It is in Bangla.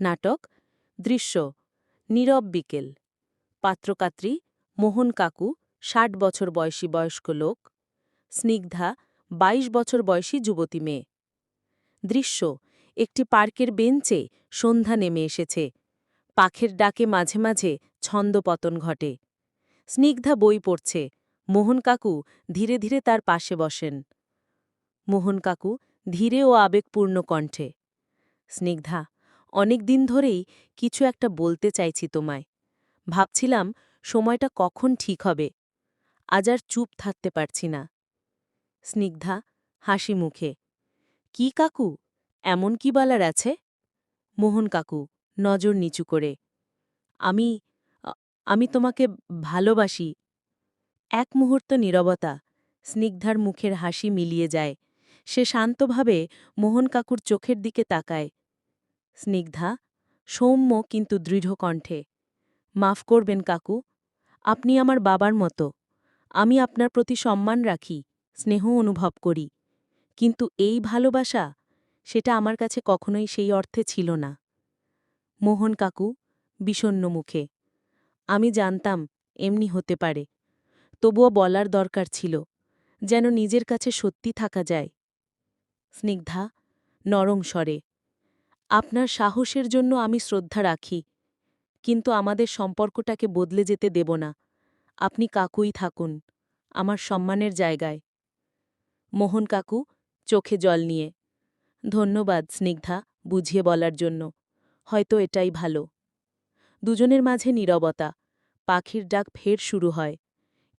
নাটক, দৃশ্য, নীরব বিকেল, পাত্রকাত্রী, মোহন কাকু, ষাট বছর বয়সী বয়স্ক লোক, স্নিগ্ধা ২২ বছর বয়সী যুবতী মেয়ে। দৃশ্য, একটি পার্কের বেঞ্চে সন্ধ্যা নেমে এসেছে, পাখের ডাকে মাঝে মাঝে ছন্দপতন ঘটে। স্নিগ্ধা বই পড়ছে, মোহন কাকু ধীরে ধীরে তার পাশে বসেন। মোহন কাকু ধীরে ও আবেগপূর্ণ কণ্ঠে, স্নিগ্ধা অনেক দিন ধরেই কিছু একটা বলতে চাইছি তোমায়। ভাবছিলাম সময়টা কখন ঠিক হবে। আজ আর চুপ থাকতে পারছি না। স্নিগ্ধা হাসি মুখে, কি কাকু? এমন কি বলার আছে? মোহন কাকু, নজর নিচু করে, আমি আমি তোমাকে ভালোবাসি। এক মুহূর্ত নীরবতা স্নিগ্ধার মুখের হাসি মিলিয়ে যায়। সে শান্তভাবে মোহন কাকুর চোখের দিকে তাকায়। স্নিগ্ধা, সৌম্য কিন্তু দৃঢ় কণ্ঠে, মাফ করবেন কাকু, আপনি আমার বাবার মতো, আমি আপনার প্রতি সম্মান রাখি, স্নেহ অনুভব করি, কিন্তু এই ভালোবাসা, সেটা আমার কাছে কখনোই সেই অর্থে ছিল না। মোহন কাকু বিষণ্ন মুখে, আমি জানতাম এমনি হতে পারে, তবুও বলার দরকার ছিল, যেন নিজের কাছে সত্যি থাকা যায়। স্নিগ্ধা, নরম স্বরে আপনার সাহসের জন্য আমি শ্রদ্ধা রাখি, কিন্তু আমাদের সম্পর্কটাকে বদলে যেতে দেব না। আপনি কাকুই থাকুন, আমার সম্মানের জায়গায়। মোহন কাকু, চোখে জল নিয়ে। ধন্যবাদ স্নিগ্ধা বুঝিয়ে বলার জন্য, হয়তো এটাই ভালো। দুজনের মাঝে নীরবতা, পাখির ডাক ফের শুরু হয়।